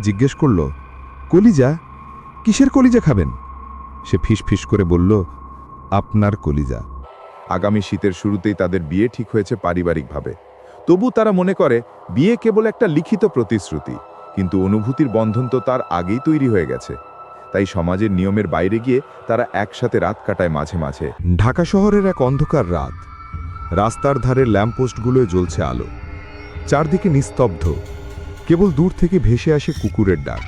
জিজ্ঞেস করল, কলিজা, কিসের কলিজা খাবেন? সে ফিস ফিস করে বলল, আপনার কলিজা। আগামী শীতের শুরুতেই তাদের বিয়ে ঠিক হয়েছে পারিবারিকভাবে। তবু তারা মনে করে, বিয়ে কেবল একটা লিখিত প্রতিশ্রুতি, কিন্তু অনুভূতির বন্ধন তো তার আগেই তৈরি হয়ে গেছে। তাই সমাজের নিয়মের বাইরে গিয়ে তারা একসাথে রাত কাটায় মাঝে মাঝে। ঢাকা শহরের এক অন্ধকার রাত। রাস্তার ধারের ল্যাম্পপোস্টগুলোয় জ্বলছে আলো। চারদিকে নিস্তব্ধ। কেবল দূর থেকে ভেসে আসে কুকুরের ডাক।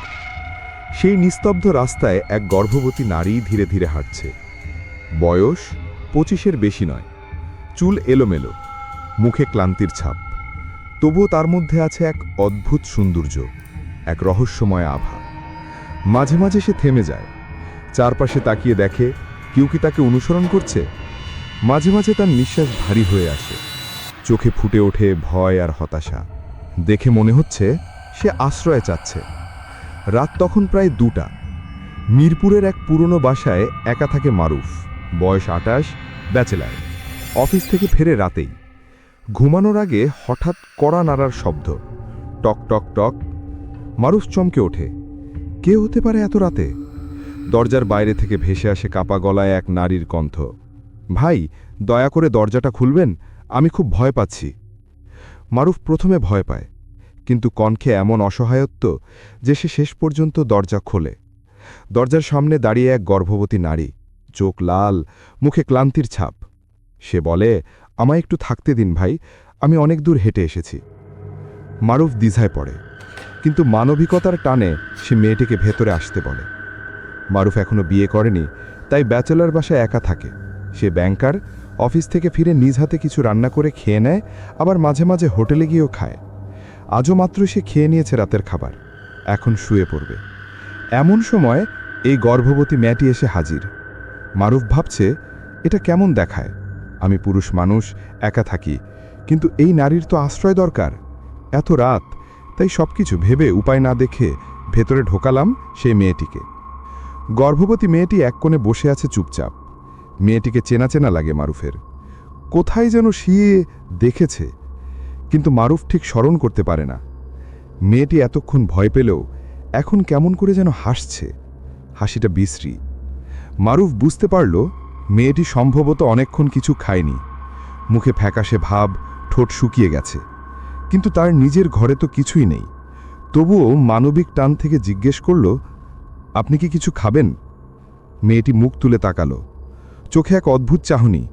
সেই নিস্তব্ধ রাস্তায় এক গর্ভবতী নারী ধীরে ধীরে হাঁটছে। বয়স পঁচিশের বেশি নয়। চুল এলোমেলো। মুখে ক্লান্তির ছাপ। তবুও তার মধ্যে আছে এক অদ্ভুত সৌন্দর্য, এক রহস্যময় আভা। মাঝে মাঝে সে থেমে যায়। চারপাশে তাকিয়ে দেখে, কেউ কি তাকে অনুসরণ করছে? মাঝে মাঝে তার নিঃশ্বাস ভারী হয়ে আসে। চোখে ফুটে ওঠে ভয় আর হতাশা। দেখে মনে হচ্ছে সে আশ্রয় চাচ্ছে। রাত তখন প্রায় দুটা। মিরপুরের এক পুরনো বাসায় একা থাকে মারুফ। বয়স আটাশ, ব্যাচেলার। অফিস থেকে ফেরে রাতেই। ঘুমানোর আগে হঠাৎ কড়া নাড়ার শব্দ। টক টক টক। মারুফ চমকে ওঠে। কে হতে পারে এত রাতে? দরজার বাইরে থেকে ভেসে আসে কাপা গলায় এক নারীর কণ্ঠ। ভাই, দয়া করে দরজাটা খুলবেন? আমি খুব ভয় পাচ্ছি। মারুফ প্রথমে ভয় পায়, কিন্তু কণ্ঠে এমন অসহায়ত্ব যে সে শেষ পর্যন্ত দরজা খোলে। দরজার সামনে দাঁড়িয়ে এক গর্ভবতী নারী, চোখ লাল, মুখে ক্লান্তির ছাপ। সে বলে, আমায় একটু থাকতে দিন ভাই, আমি অনেক দূর হেঁটে এসেছি। মারুফ দ্বিধায় পড়ে, কিন্তু মানবিকতার টানে সে মেয়েটিকে ভেতরে আসতে বলে। মারুফ এখনও বিয়ে করেনি, তাই ব্যাচেলার বাসায় একা থাকে। সে ব্যাংকার অফিস থেকে ফিরে নিজ হাতে কিছু রান্না করে খেয়ে নেয়, আবার মাঝে মাঝে হোটেলে গিয়েও খায়। আজও মাত্র সে খেয়ে নিয়েছে রাতের খাবার। এখন শুয়ে পড়বে। এমন সময় এই গর্ভবতী মেয়েটি এসে হাজির। মারুফ ভাবছে, এটা কেমন দেখায়? আমি পুরুষ মানুষ, একা থাকি। কিন্তু এই নারীর তো আশ্রয় দরকার। এত রাত, তাই সবকিছু ভেবে উপায় না দেখে ভেতরে ঢোকালাম সেই মেয়েটিকে। গর্ভবতী মেয়েটি এক কোণে বসে আছে চুপচাপ। মেয়েটিকে চেনা চেনা লাগে মারুফের। কোথায় যেন শিয়ে দেখেছে, কিন্তু মারুফ ঠিক স্মরণ করতে পারে না। মেয়েটি এতক্ষণ ভয় পেলেও এখন কেমন করে যেন হাসছে। হাসিটা বিশ্রী। মারুফ বুঝতে পারল, মেয়েটি সম্ভবত অনেকক্ষণ কিছু খায়নি। মুখে ফ্যাকাশে ভাব, ঠোঁট শুকিয়ে গেছে। কিন্তু তার নিজের ঘরে তো কিছুই নেই। তবুও মানবিক টান থেকে জিজ্ঞেস করল, আপনি কি কিছু খাবেন? মেয়েটি মুখ তুলে তাকালো। চোখে এক অদ্ভুত চাহনি।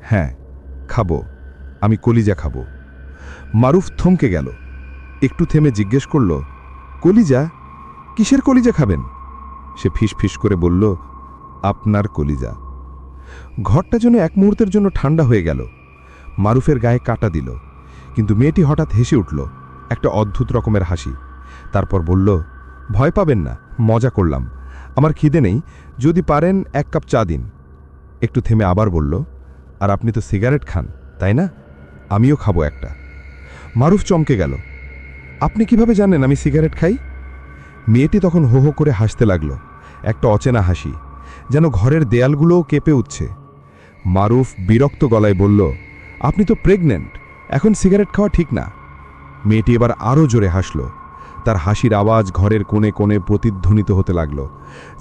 হ্যাঁ খাব। আমি কলিজা খাব। মারুফ থমকে গেল। একটু থেমে জিজ্ঞেস করল, কলিজা? কিসের কলিজা খাবেন? সে ফিস করে বলল, আপনার কলিজা। ঘরটা যেন এক মুহূর্তের জন্য ঠান্ডা হয়ে গেল। মারুফের গায়ে কাটা দিল। কিন্তু মেয়েটি হঠাৎ হেসে উঠল, একটা অদ্ভুত রকমের হাসি। তারপর বলল, ভয় পাবেন না, মজা করলাম। আমার খিদে নেই। যদি পারেন, এক কাপ চা দিন। একটু থেমে আবার বলল, আর আপনি তো সিগারেট খান, তাই না? আমিও খাব একটা। মারুফ চমকে গেল, আপনি কীভাবে জানেন আমি সিগারেট খাই? মেয়েটি তখন হো হো করে হাসতে লাগল, একটা অচেনা হাসি, যেন ঘরের দেয়ালগুলোও কেঁপে উঠছে। মারুফ বিরক্ত গলায় বলল, আপনি তো প্রেগনেন্ট, এখন সিগারেট খাওয়া ঠিক না। মেয়েটি এবার আরও জোরে হাসল, তার হাসির আওয়াজ ঘরের কোণে কোণে প্রতিধ্বনিত হতে লাগল,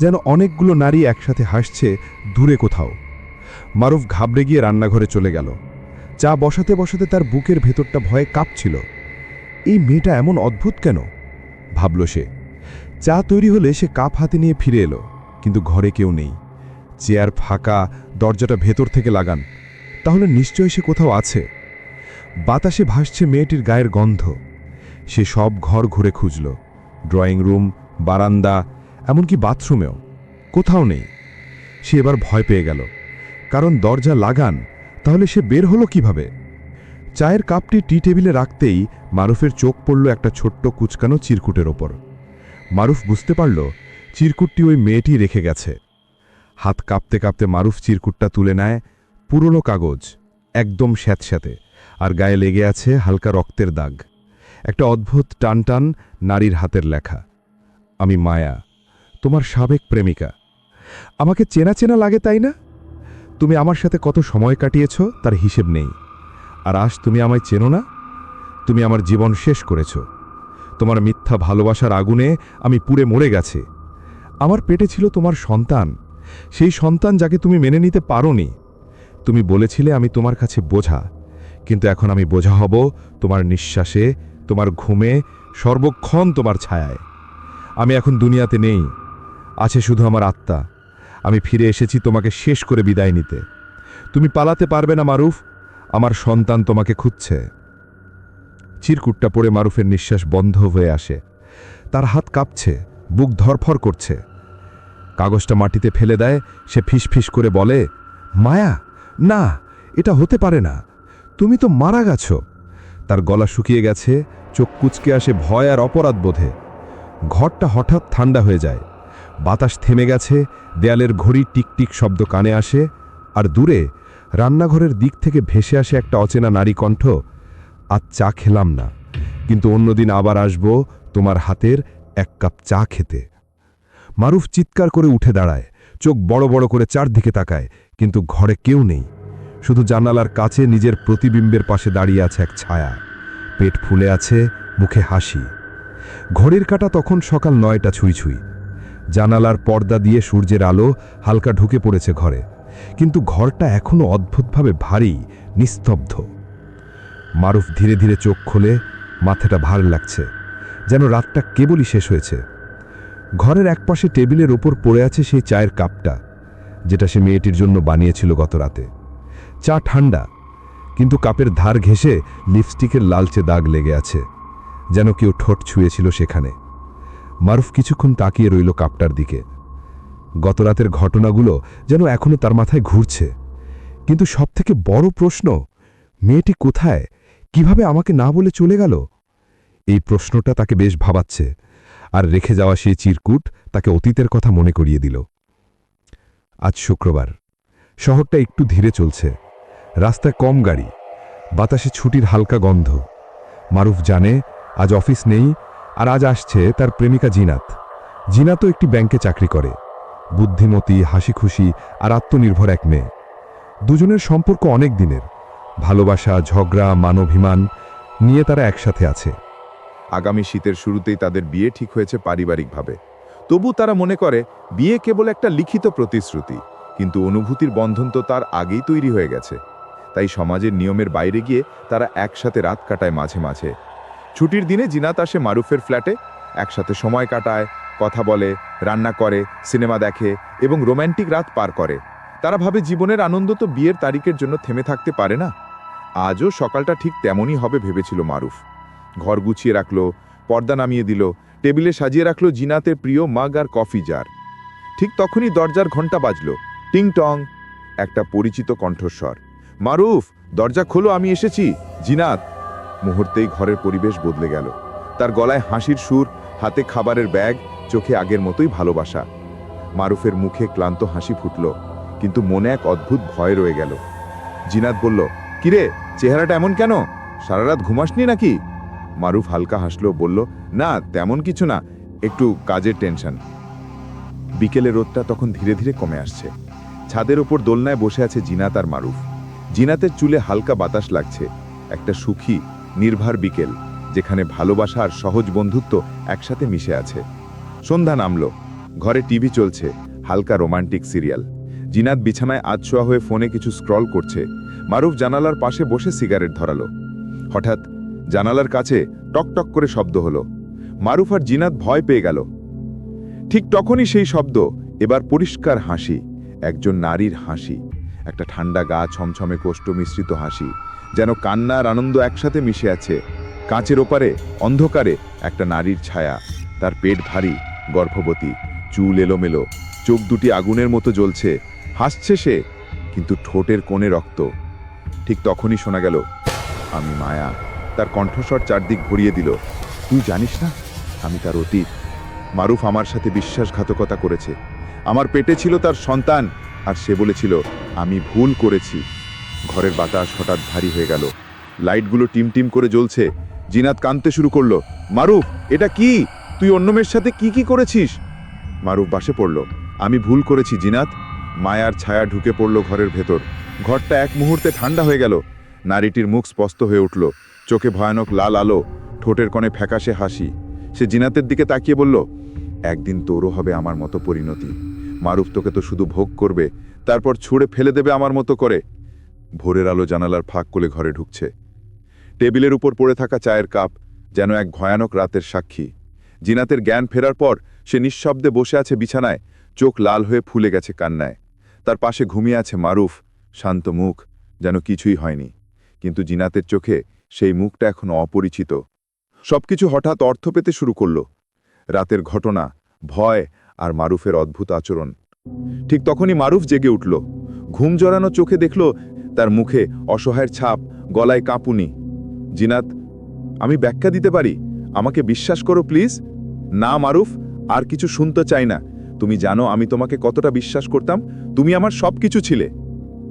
যেন অনেকগুলো নারী একসাথে হাসছে দূরে কোথাও। মারুফ ঘাবড়ে গিয়ে রান্নাঘরে চলে গেল। চা বসাতে বসাতে তার বুকের ভেতরটা ভয়ে কাঁপছিল। এই মেয়েটা এমন অদ্ভুত কেন? ভাবল সে। চা তৈরি হলে সে কাপ হাতে নিয়ে ফিরে এলো, কিন্তু ঘরে কেউ নেই। চেয়ার ফাঁকা, দরজাটা ভেতর থেকে লাগান। তাহলে নিশ্চয় সে কোথাও আছে। বাতাসে ভাসছে মেয়েটির গায়ের গন্ধ। সে সব ঘর ঘুরে খুঁজল। ড্রয়িং রুম, বারান্দা, এমনকি বাথরুমেও। কোথাও নেই। সে এবার ভয় পেয়ে গেল। কারণ দরজা লাগান, তাহলে সে বের হলো কীভাবে? চায়ের কাপটি টি টেবিলে রাখতেই মারুফের চোখ পড়ল একটা ছোট্ট কুচকানো চিরকুটের ওপর। মারুফ বুঝতে পারল, চিরকুটটি ওই মেয়েটি রেখে গেছে। হাত কাঁপতে কাঁপতে মারুফ চিরকুটটা তুলে নেয়, পুরনো কাগজ, একদম স্যাঁতস্যাঁতে, আর গায়ে লেগে আছে হালকা রক্তের দাগ। একটা অদ্ভুত টানটান নারীর হাতের লেখা। আমি মায়া, তোমার সাবেক প্রেমিকা। আমাকে চেনা চেনা লাগে, তাই না? তুমি আমার সাথে কত সময় কাটিয়েছ তার হিসেব নেই। আর আজ তুমি আমায় চেনো না? তুমি আমার জীবন শেষ করেছ। তোমার মিথ্যা ভালোবাসার আগুনে আমি পুড়ে মরে গেছে। আমার পেটে ছিল তোমার সন্তান। সেই সন্তান যাকে তুমি মেনে নিতে পারোনি। তুমি বলেছিলে আমি তোমার কাছে বোঝা। কিন্তু এখন আমি বোঝা হব তোমার নিঃশ্বাসে, তোমার ঘুমে, সর্বক্ষণ তোমার ছায়ায়। আমি এখন দুনিয়াতে নেই। আছে শুধু আমার আত্মা। আমি ফিরে এসেছি তোমাকে শেষ করে বিদায় নিতে। তুমি পালাতে পারবে না, মারুফ। আমার সন্তান তোমাকে খুঁজছে। চিরকুটটা পড়ে মারুফের নিঃশ্বাস বন্ধ হয়ে আসে। তার হাত কাঁপছে, বুক ধরফর করছে। কাগজটা মাটিতে ফেলে দেয়, সে ফিসফিস করে বলে, মায়া, না, এটা হতে পারে না। তুমি তো মারা গেছো। তার গলা শুকিয়ে গেছে, চোখ কুচকে আসে ভয় আর অপরাধ বোধে। ঘরটা হঠাৎ ঠান্ডা হয়ে যায়। বাতাস থেমে গেছে, দেয়ালের ঘড়ি টিকটিক শব্দ কানে আসে, আর দূরে, রান্নাঘরের দিক থেকে ভেসে আসে একটা অচেনা নারী কণ্ঠ আজ চা খেলাম না, কিন্তু অন্যদিন আবার আসব তোমার হাতের এক কাপ চা খেতে। মারুফ চিৎকার করে উঠে দাঁড়ায়, চোখ বড় বড় করে চারদিকে তাকায়, কিন্তু ঘরে কেউ নেই। শুধু জানালার কাছে নিজের প্রতিবিম্বের পাশে দাঁড়িয়ে আছে এক ছায়া। পেট ফুলে আছে, মুখে হাসি। ঘড়ির কাটা তখন সকাল নয়টা ছুঁই ছুঁই। জানালার পর্দা দিয়ে সূর্যের আলো হালকা ঢুকে পড়েছে ঘরে। কিন্তু ঘরটা এখনও অদ্ভুতভাবে ভারী, নিস্তব্ধ। মারুফ ধীরে ধীরে চোখ খোলে, মাথাটা ভার লাগছে, যেন রাতটা কেবলই শেষ হয়েছে। ঘরের একপাশে টেবিলের ওপর পড়ে আছে সেই চায়ের কাপটা, যেটা সে মেয়েটির জন্য বানিয়েছিল গত রাতে। চা ঠান্ডা, কিন্তু কাপের ধার ঘেঁষে লিপস্টিকের লালচে দাগ লেগে আছে, যেন কেউ ঠোঁট ছুঁয়েছিল সেখানে। মারুফ কিছুক্ষণ তাকিয়ে রইল কাপটার দিকে। গতরাতের ঘটনাগুলো যেন এখনও তার মাথায় ঘুরছে। কিন্তু সবথেকে বড় প্রশ্ন, মেয়েটি কোথায়? কীভাবে আমাকে না বলে চলে গেল? এই প্রশ্নটা তাকে বেশ ভাবাচ্ছে, আর রেখে যাওয়া সেই চিরকুট তাকে অতীতের কথা মনে করিয়ে দিল। আজ শুক্রবার। শহরটা একটু ধীরে চলছে। রাস্তায় কম গাড়ি। বাতাসে ছুটির হালকা গন্ধ। মারুফ জানে, আজ অফিস নেই আর আজ আসছে তার প্রেমিকা জিনাত। জিনাতও একটি ব্যাংকে চাকরি করে। বুদ্ধিমতী হাসি খুশি আর আত্মনির্ভর এক মেয়ে। দুজনের সম্পর্ক অনেক দিনের। ভালোবাসা, ঝগড়া মানভিমান নিয়ে তারা একসাথে আছে। আগামী শীতের শুরুতেই তাদের বিয়ে ঠিক হয়েছে পারিবারিকভাবে। তবু তারা মনে করে, বিয়ে কেবল একটা লিখিত প্রতিশ্রুতি, কিন্তু অনুভূতির বন্ধন তো তার আগেই তৈরি হয়ে গেছে। তাই সমাজের নিয়মের বাইরে গিয়ে তারা একসাথে রাত কাটায় মাঝে মাঝে। ছুটির দিনে জিনাত আসে মারুফের ফ্ল্যাটে। একসাথে সময় কাটায়, কথা বলে, রান্না করে, সিনেমা দেখে এবং রোম্যান্টিক রাত পার করে। তারা ভাবে জীবনের আনন্দ তো বিয়ের তারিখের জন্য থেমে থাকতে পারে না। আজও সকালটা ঠিক তেমনই হবে ভেবেছিল মারুফ। ঘর গুছিয়ে রাখল, পর্দা নামিয়ে দিল, টেবিলে সাজিয়ে রাখল জিনাতের প্রিয় মাগ আর কফি জার। ঠিক তখনই দরজার ঘণ্টা বাজলো। টিং টং, একটা পরিচিত কণ্ঠস্বর। মারুফ, দরজা খোলো, আমি এসেছি। জিনাত মুহূর্তেই ঘরের পরিবেশ বদলে গেল। তার গলায় হাসির সুর, হাতে খাবারের ব্যাগ, চোখে আগের মতোই ভালোবাসা। মারুফের মুখে ক্লান্ত হাসি ফুটল, কিন্তু মনে এক অদ্ভুত ভয় রয়ে গেল। জিনাত বলল, কিরে, চেহারাটা এমন কেন? সারা রাত ঘুমাসনি নাকি? মারুফ হালকা হাসলো, বলল, না, তেমন কিছু না, একটু কাজের টেনশন। বিকেলে রোদটা তখন ধীরে ধীরে কমে আসছে। ছাদের ওপর দোলনায় বসে আছে জিনাত আর মারুফ। জিনাতের চুলে হালকা বাতাস লাগছে। একটা সুখী নির্ভার বিকেল, যেখানে ভালোবাসা আর সহজ বন্ধুত্ব একসাথে মিশে আছে। সন্ধ্যা নামলো। ঘরে টিভি চলছে, হালকা রোমান্টিক সিরিয়াল। জিনাত বিছানায় আধশোয়া হয়ে ফোনে কিছু স্ক্রল করছে। মারুফ জানালার পাশে বসে সিগারেট ধরালো। হঠাৎ জানালার কাছে টকটক করে শব্দ হলো। মারুফ আর জিনাত ভয় পেয়ে গেল। ঠিক তখনই সেই শব্দ, এবার পরিষ্কার হাসি। একজন নারীর হাসি। একটা ঠান্ডা গা, ছমছমে কোষ্ঠ মিশ্রিত হাসি। যেন কান্নার আনন্দ একসাথে মিশে আছে। কাঁচের ওপারে, অন্ধকারে একটা নারীর ছায়া। তার পেট ভারী, গর্ভবতী। চুল এলোমেলো। চোখ দুটি আগুনের মতো জ্বলছে। হাসছে সে, কিন্তু ঠোঁটের কোণে রক্ত। ঠিক তখনই শোনা গেল, আমি মায়া। তার কণ্ঠস্বর চারদিক ভরিয়ে দিল, তুই জানিস না? আমি তার অতীত। মারুফ আমার সাথে বিশ্বাসঘাতকতা করেছে। আমার পেটে ছিল তার সন্তান, আর সে বলেছিল, আমি ভুল করেছি। ঘরের বাতাস হঠাৎ ভারী হয়ে গেল। লাইটগুলো টিমটিম করে জ্বলছে। জিনাত কাঁদতে শুরু করল। মারুফ, এটা কি? তুই অন্য মেয়ের সাথে কি কি করেছিস? মারুফ বাসে পড়ল। আমি ভুল করেছি, জিনাত। মায়ার ছায়া ঢুকে পড়ল ঘরের ভেতর। ঘরটা এক মুহূর্তে ঠান্ডা হয়ে গেল। নারীটির মুখ স্পষ্ট হয়ে উঠল। চোখে ভয়ানক লাল আলো। ঠোঁটের কোণে ফ্যাকাশে হাসি। সে জিনাতের দিকে তাকিয়ে বলল, একদিন তোরও হবে আমার মতো পরিণতি। মারুফ তোকে তো শুধু ভোগ করবে, তারপর ছুঁড়ে ফেলে দেবে আমার মতো করে। ভোরের আলো জানালার ফাঁক কোলে ঘরে ঢুকছে। টেবিলের উপর পড়ে থাকা চায়ের কাপ যেন এক ভয়ানক রাতের সাক্ষী। জিনাতের জ্ঞান ফেরার পর সে নিঃশব্দে বসে আছে বিছানায়, চোখ লাল হয়ে ফুলে গেছে কান্নায়। তার পাশে ঘুমিয়ে আছে মারুফ, শান্ত মুখ, যেন কিছুই হয়নি। কিন্তু জিনাতের চোখে সেই মুখটা এখনও অপরিচিত। সবকিছু হঠাৎ অর্থ পেতে শুরু করল। রাতের ঘটনা, ভয় আর মারুফের অদ্ভুত আচরণ। ঠিক তখনই মারুফ জেগে উঠল। ঘুম জড়ানো চোখে দেখল তার মুখে অসহায়ের ছাপ, গলায় কাঁপুনি। জিনাত, আমি ব্যাখ্যা দিতে পারি? আমাকে বিশ্বাস করো, প্লিজ? না, মারুফ, আর কিছু শুনতে চাই না। তুমি জানো আমি তোমাকে কতটা বিশ্বাস করতাম? তুমি আমার সব কিছু ছিলে।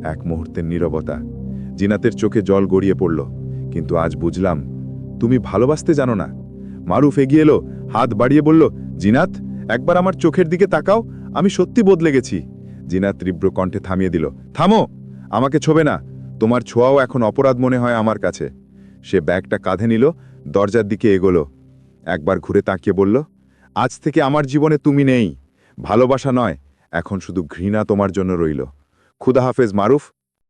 এক মুহূর্তের নীরবতা। জিনাতের চোখে জল গড়িয়ে পড়ল। কিন্তু আজ বুঝলাম, তুমি ভালোবাসতে জানো না। মারুফ এগিয়ে এলো, হাত বাড়িয়ে বলল, জিনাত, একবার আমার চোখের দিকে তাকাও, আমি সত্যি বদলে গেছি। জিনাত তীব্র কণ্ঠে থামিয়ে দিল, থামো! আমাকে ছোবে না। তোমার ছোঁয়াও এখন অপরাধ মনে হয় আমার কাছে। সে ব্যাগটা কাঁধে নিল, দরজার দিকে এগোলো। একবার ঘুরে তাকিয়ে বলল, আজ থেকে আমার জীবনে তুমি নেই। ভালোবাসা নয়, এখন শুধু ঘৃণা তোমার জন্য রইল। খুদা হাফেজ মারুফ